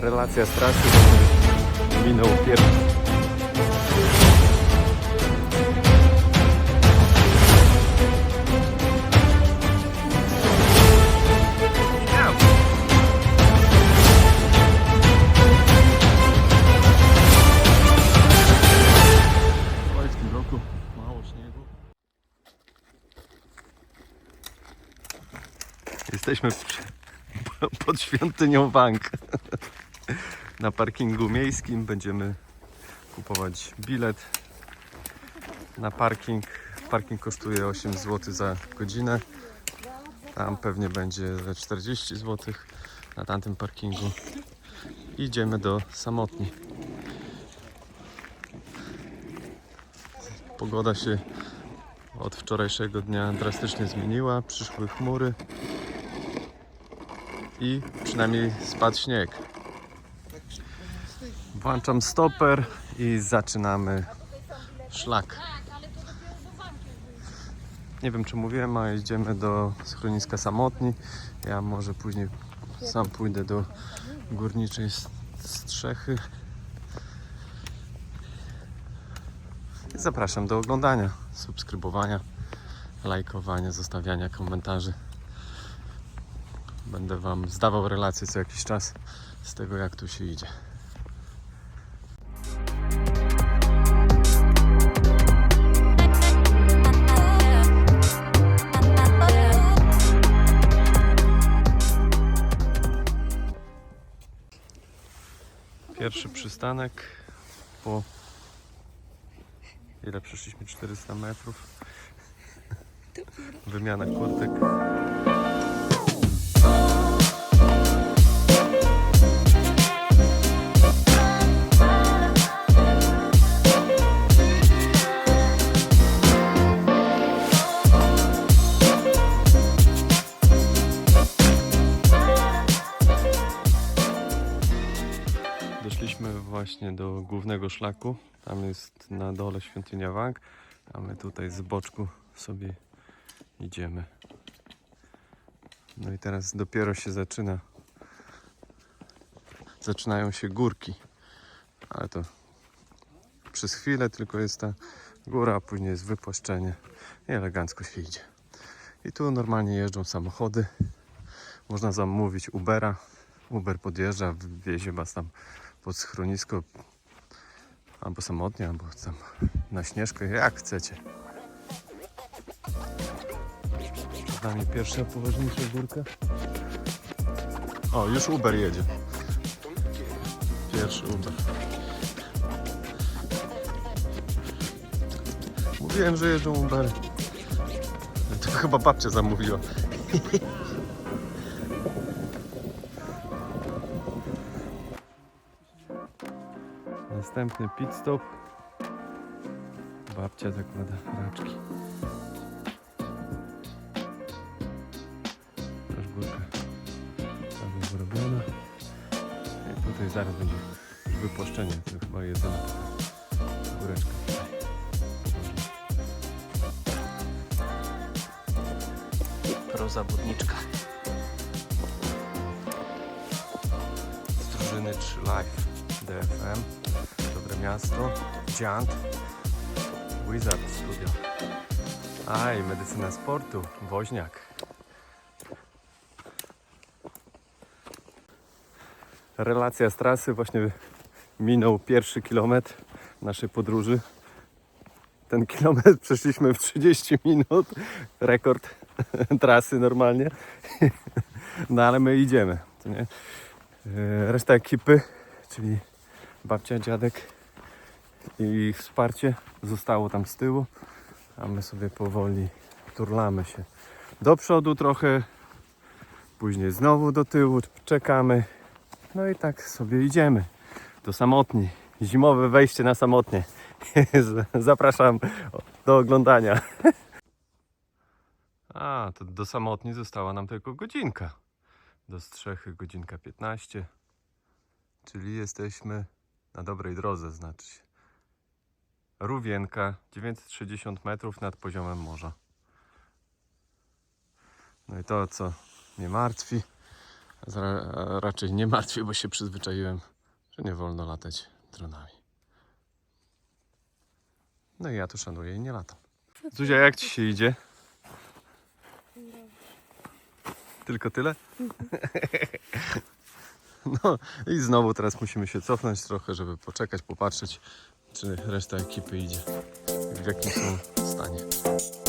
Relacja z trasy minął pierwszy. Jesteśmy pod świątynią Wang. Na parkingu miejskim będziemy kupować bilet na parking. Parking kosztuje 8 zł za godzinę. Tam pewnie będzie ze 40 zł na tamtym parkingu. Idziemy do samotni. Pogoda się od wczorajszego dnia drastycznie zmieniła. Przyszły chmury i przynajmniej spadł śnieg. Włączam stoper i zaczynamy szlak. Nie wiem czy mówiłem, a idziemy do schroniska samotni. Ja może później sam pójdę do górniczej strzechy. I zapraszam do oglądania, subskrybowania, lajkowania, zostawiania komentarzy. Będę Wam zdawał relacje co jakiś czas z tego, jak tu się idzie. Pierwszy przystanek po ile przeszliśmy 400 metrów. Wymiana kurtek. Doszliśmy właśnie do głównego szlaku. Tam jest na dole świątynia Wang, a my tutaj z boczku sobie idziemy. No i teraz dopiero się zaczyna. Zaczynają się górki. Ale to przez chwilę tylko jest ta góra, a później jest wypłaszczenie. I elegancko się idzie. I tu normalnie jeżdżą samochody. Można zamówić Ubera. Uber podjeżdża, wiezie was tam pod schronisko albo samotnie, albo tam na śnieżkę, jak chcecie. Przed nami pierwsza poważniejsza górka. O, już Uber jedzie. Pierwszy Uber. Mówiłem, że jeżdżą Ubery. To chyba babcia zamówiła. Następny pit stop. Babcia zakłada raczki. Też górka prawie wyrobiona. I tutaj zaraz będzie już wypłaszczenie. To chyba jedyna DFM, Dobre Miasto, Giant, Wizard Studio. A i medycyna sportu, Woźniak. Relacja z trasy, właśnie minął pierwszy kilometr naszej podróży. Ten kilometr przeszliśmy w 30 minut, rekord trasy normalnie. No ale my idziemy, nie? E, Reszta ekipy czyli babcia, dziadek i ich wsparcie zostało tam z tyłu, a my sobie powoli turlamy się do przodu trochę, później znowu do tyłu, czekamy, no i tak sobie idziemy do samotni. Zimowe wejście na samotnie. Zapraszam do oglądania. A, to do samotni została nam tylko godzinka. Do strzechy godzinka 15. Czyli jesteśmy na dobrej drodze, znaczy się. Rówienka, 960 metrów nad poziomem morza. No i to, co mnie martwi, Zra- raczej nie martwię, bo się przyzwyczaiłem, że nie wolno latać dronami. No i ja to szanuję i nie latam. Zuzia, jak ci się idzie? Tylko tyle? No i znowu teraz musimy się cofnąć trochę, żeby poczekać, popatrzeć, czy reszta ekipy idzie. W jakim są stanie.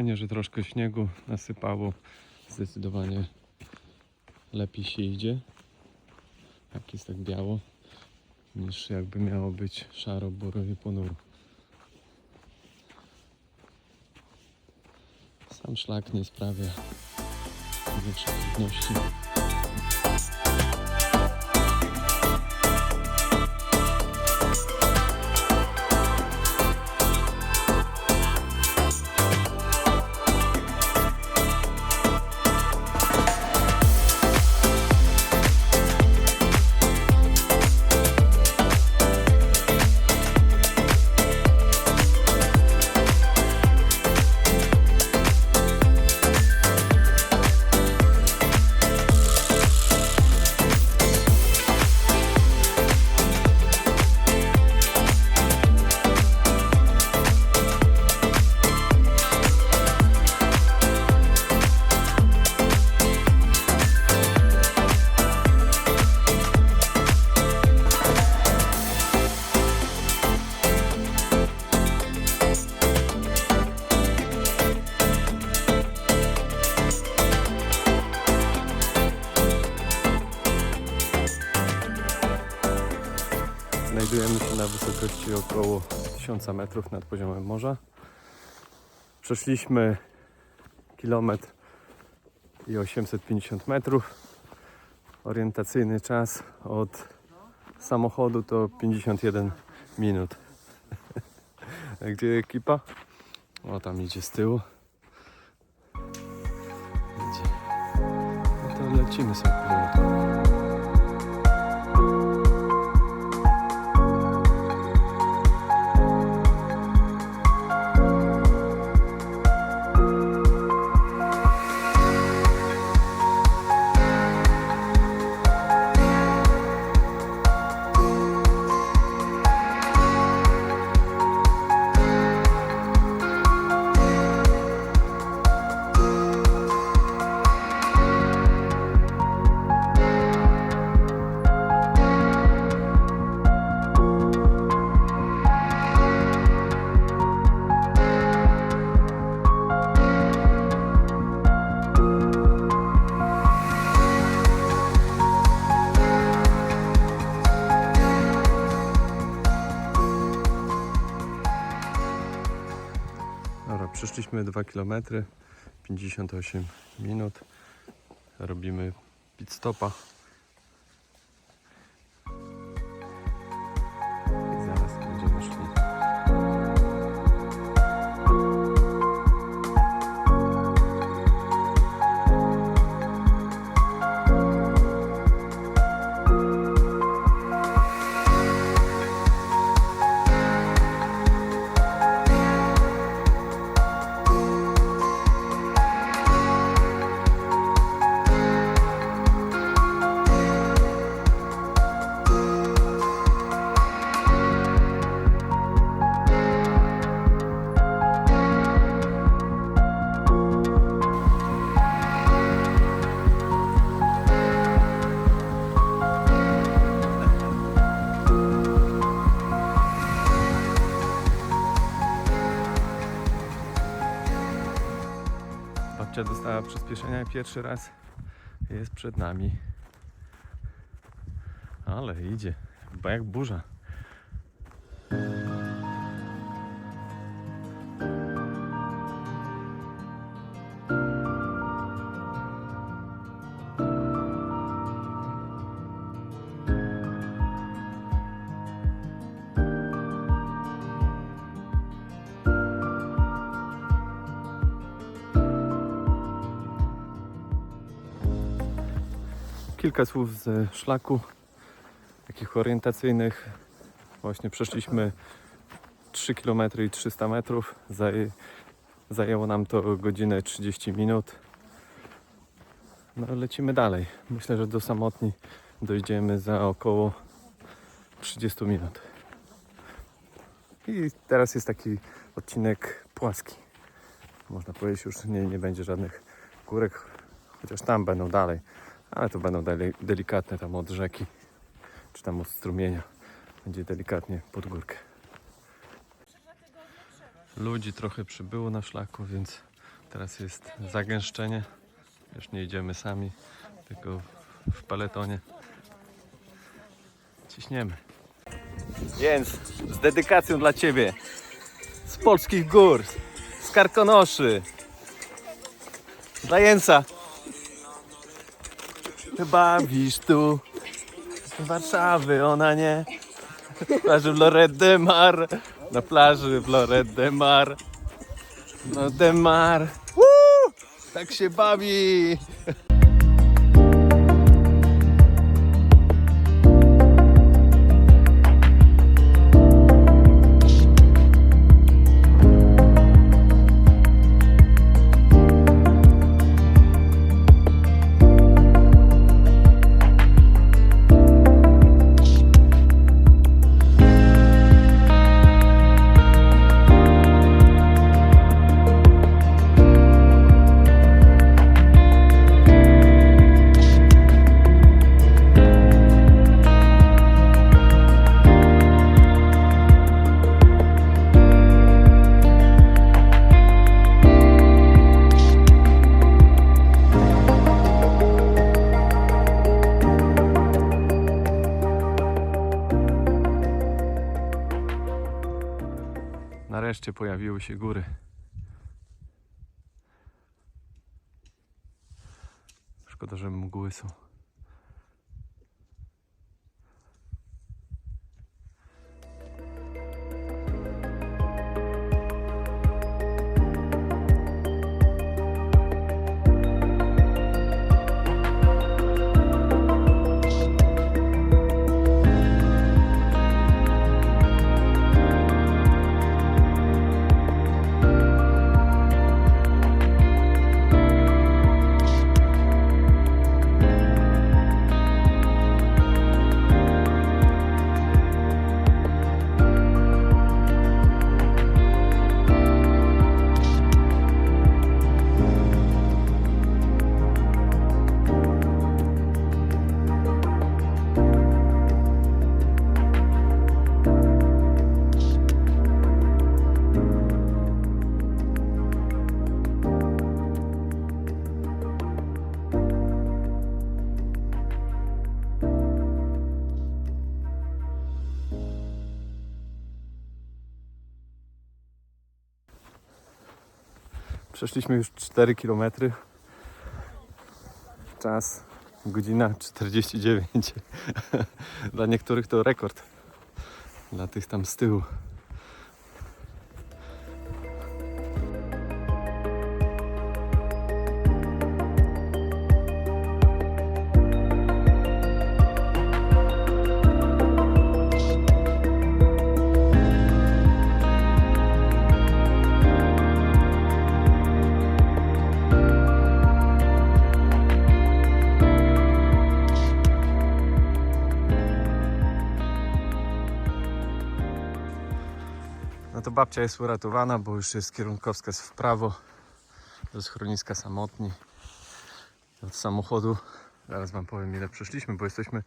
Fajnie, że troszkę śniegu nasypało. Zdecydowanie lepiej się idzie. Jak jest tak biało, niż jakby miało być szaro, buro i ponuro. Sam szlak nie sprawia większych trudności. Znajdujemy się na wysokości około 1000 metrów nad poziomem morza. Przeszliśmy kilometr i 850 metrów. Orientacyjny czas od samochodu to 51 minut. Gdzie ekipa? O, tam idzie z tyłu. Idzie. No to lecimy sobie powolutku. Przeszliśmy 2 km, 58 minut. Robimy pit stopa. Włączyła przyspieszenia i pierwszy raz jest przed nami. Ale idzie, chyba jak burza. Kilka słów ze szlaku, takich orientacyjnych. Właśnie przeszliśmy 3 km i 300 metrów. Zajęło nam to godzinę 30 minut. No lecimy dalej. Myślę, że do samotni dojdziemy za około 30 minut. I teraz jest taki odcinek płaski. Można powiedzieć, już nie, nie będzie żadnych górek, chociaż tam będą dalej. Ale to będą delikatne tam od rzeki, czy tam od strumienia. Będzie delikatnie pod górkę. Ludzi trochę przybyło na szlaku, więc teraz jest zagęszczenie. Już nie idziemy sami, tylko w- peletonie. Ciśniemy. Więc z dedykacją dla Ciebie, z polskich gór, z Karkonoszy, dla Jęca. Bawisz tu Warszawy, ona nie. Plaży w de Mar. Na plaży w Lorette de Mar. No de Mar. Woo! Tak się bawi. Nareszcie pojawiły się góry. Szkoda, że mgły są. Przeszliśmy już 4 km. Czas godzina 49. Dla niektórych to rekord. Dla tych tam z tyłu. Babcia jest uratowana, bo już jest kierunkowskaz w prawo do schroniska samotni. Od samochodu, zaraz wam powiem ile przeszliśmy, bo jesteśmy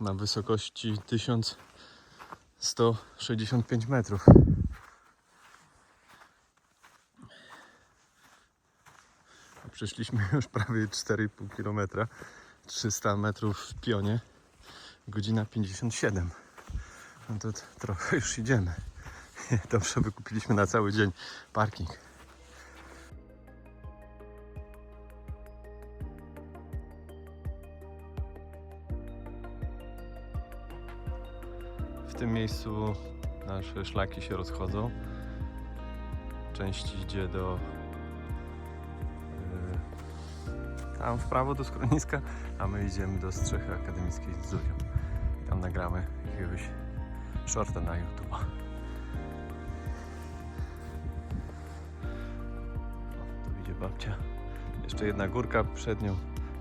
na wysokości 1165 metrów. Przeszliśmy już prawie 4,5 km, 300 metrów w pionie, godzina 57. No to trochę już idziemy. Dobrze wykupiliśmy na cały dzień parking. W tym miejscu nasze szlaki się rozchodzą. Część idzie do yy, tam w prawo do schroniska, a my idziemy do Strzechy Akademickiej z Zuzią. I tam nagramy jakiegoś shorta na YouTube'a. Babcia. Jeszcze jedna górka przed nią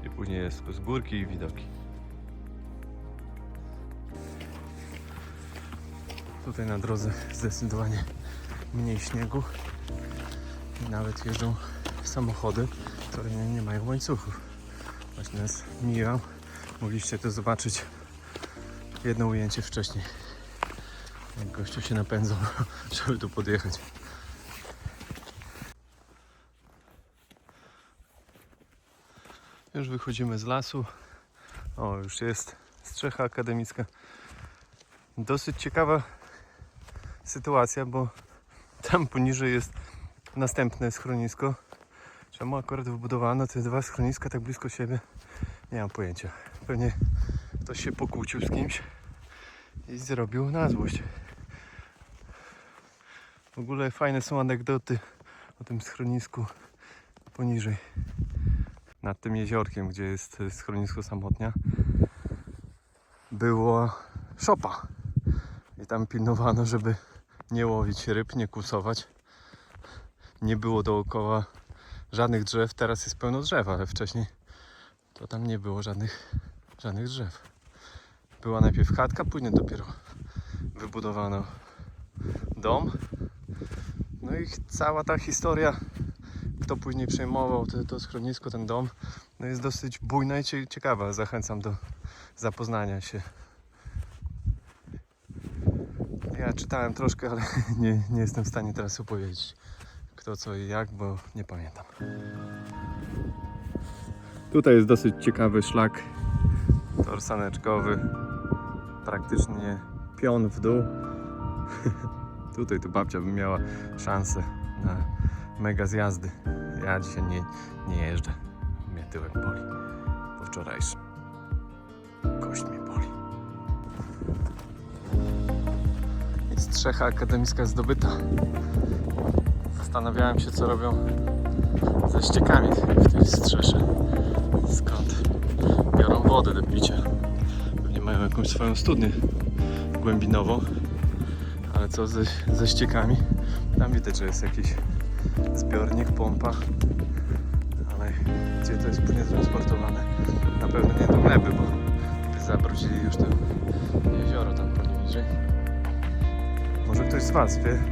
i później jest z górki i widoki. Tutaj na drodze zdecydowanie mniej śniegu i nawet jeżdżą samochody, które nie, nie mają łańcuchów. Właśnie nas mijał. Mogliście to zobaczyć jedno ujęcie wcześniej. Jak gościu się napędzał, żeby tu podjechać. Już wychodzimy z lasu. O, już jest strzecha akademicka. Dosyć ciekawa sytuacja, bo tam poniżej jest następne schronisko. Czemu akurat wybudowano te dwa schroniska tak blisko siebie? Nie mam pojęcia. Pewnie ktoś się pokłócił z kimś i zrobił na złość. W ogóle fajne są anegdoty o tym schronisku poniżej. Nad tym jeziorkiem, gdzie jest schronisko samotnia, była szopa. I tam pilnowano, żeby nie łowić ryb, nie kusować. Nie było dookoła żadnych drzew. Teraz jest pełno drzew, ale wcześniej to tam nie było żadnych, żadnych drzew. Była najpierw chatka, później dopiero wybudowano dom. No i cała ta historia, kto później przejmował te, to schronisko, ten dom, no jest dosyć bujna i cie- ciekawa. Zachęcam do zapoznania się. Ja czytałem troszkę, ale nie, nie jestem w stanie teraz opowiedzieć kto co i jak, bo nie pamiętam. Tutaj jest dosyć ciekawy szlak torsaneczkowy. Praktycznie pion w dół. Tutaj to babcia by miała szansę na mega zjazdy. Ja dzisiaj nie, nie jeżdżę. Mnie tyłek boli. Po wczorajszym. Kość mnie boli. Jest strzecha akademicka zdobyta. Zastanawiałem się, co robią ze ściekami w tej strzesze. Skąd biorą wodę do picia. Pewnie mają jakąś swoją studnię głębinową. Ale co ze, ze ściekami? Tam widać, że jest jakiś zbiornik, pompa. Ale gdzie to jest później transportowane? Na pewno nie do gleby, bo zabrudzili już to jezioro tam poniżej. Może ktoś z Was wie,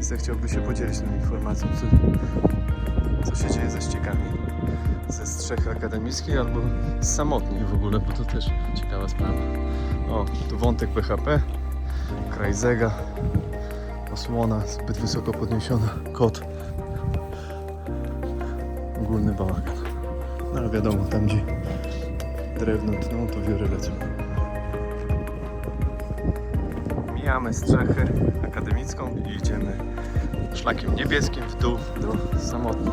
zechciałby się podzielić tą informacją, co, co się dzieje ze ściekami ze strzechy akademickiej albo z samotnej w ogóle, bo to też ciekawa sprawa. O, tu wątek PHP, kraj Zega, osłona zbyt wysoko podniesiona, kot, ogólny bałagan. No ale wiadomo, tam gdzie drewno tną, to wiory lecą. Mijamy strzechę akademicką i idziemy szlakiem niebieskim w dół do samotni.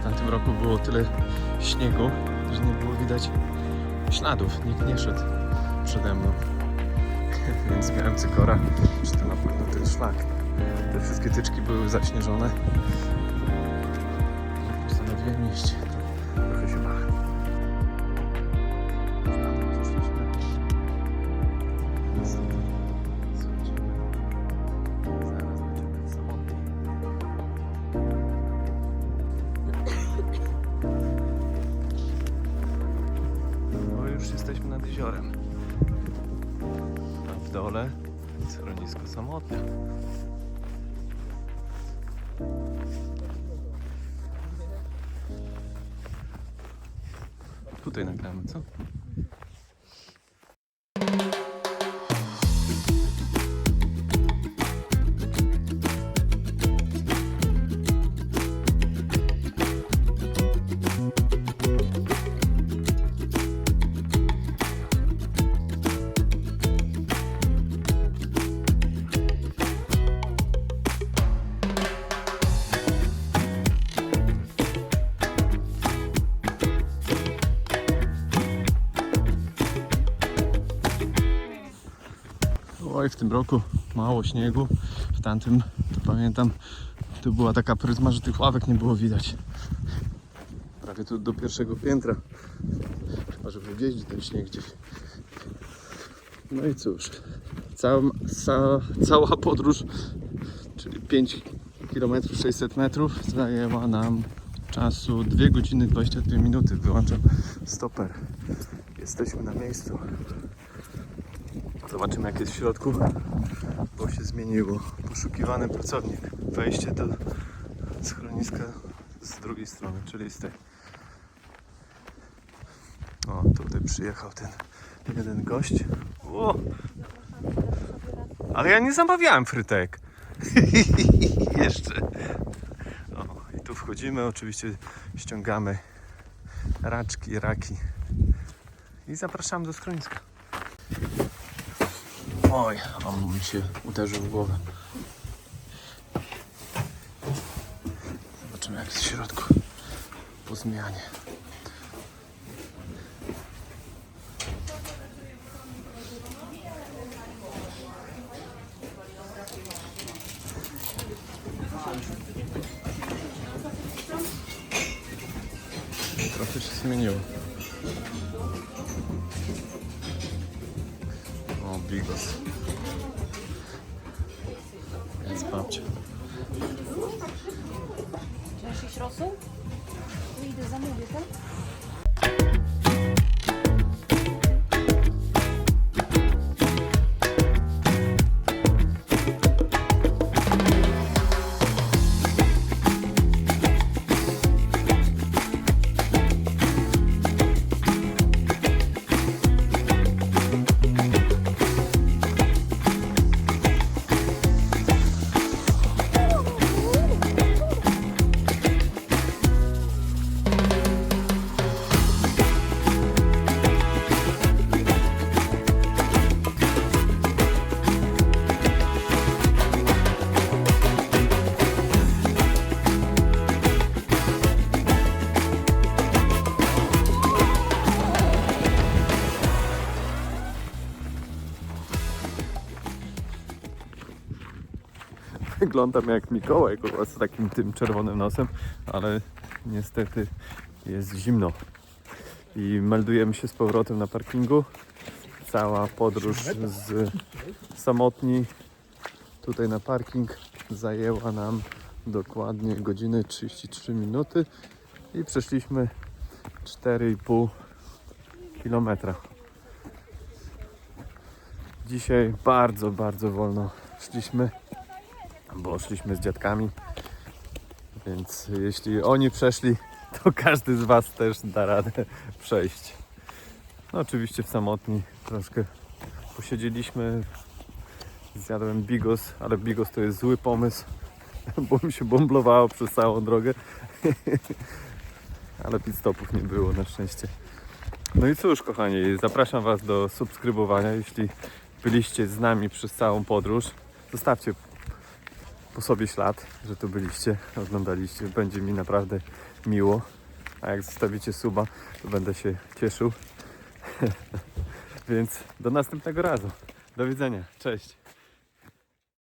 W tamtym roku było tyle śniegu, że nie było widać śladów. Nikt nie szedł przede mną. Więc miałem cykora, że to na pewno ten szlak. Te wszystkie tyczki były zaśnieżone. Postanowiłem iść. A w dole schronisko samotne. Tutaj nagramy, co? Tym roku mało śniegu. W tamtym, to pamiętam, tu była taka pryzma, że tych ławek nie było widać. Prawie tu do pierwszego piętra. Chyba, żeby gdzieś ten śnieg gdzieś. No i cóż, cała, ca, cała podróż, czyli 5 km 600 metrów zajęła nam czasu 2 godziny 22 minuty. Wyłączam stoper. Jesteśmy na miejscu. Zobaczymy jak jest w środku, bo się zmieniło. Poszukiwany pracownik. Wejście do schroniska z drugiej strony, czyli z tej. O, tutaj przyjechał ten jeden gość. O! Ale ja nie zamawiałem frytek. Jeszcze. O, i tu wchodzimy, oczywiście ściągamy raczki, raki i zapraszamy do schroniska. Oj, on mi się uderzył w głowę. Zobaczymy jak jest w środku po zmianie. Jest babcia. Wyglądam jak Mikołaj, z takim tym czerwonym nosem, ale niestety jest zimno. I meldujemy się z powrotem na parkingu. Cała podróż z samotni tutaj na parking zajęła nam dokładnie godzinę 33 minuty i przeszliśmy 4,5 kilometra. Dzisiaj bardzo, bardzo wolno szliśmy bo szliśmy z dziadkami. Więc jeśli oni przeszli, to każdy z Was też da radę przejść. No oczywiście w samotni troszkę posiedzieliśmy. Zjadłem bigos, ale bigos to jest zły pomysł, bo mi się bomblowało przez całą drogę. ale pit stopów nie było na szczęście. No i cóż, kochani, zapraszam Was do subskrybowania. Jeśli byliście z nami przez całą podróż, zostawcie po sobie ślad, że tu byliście, oglądaliście. Będzie mi naprawdę miło. A jak zostawicie suba, to będę się cieszył. Więc do następnego razu. Do widzenia. Cześć.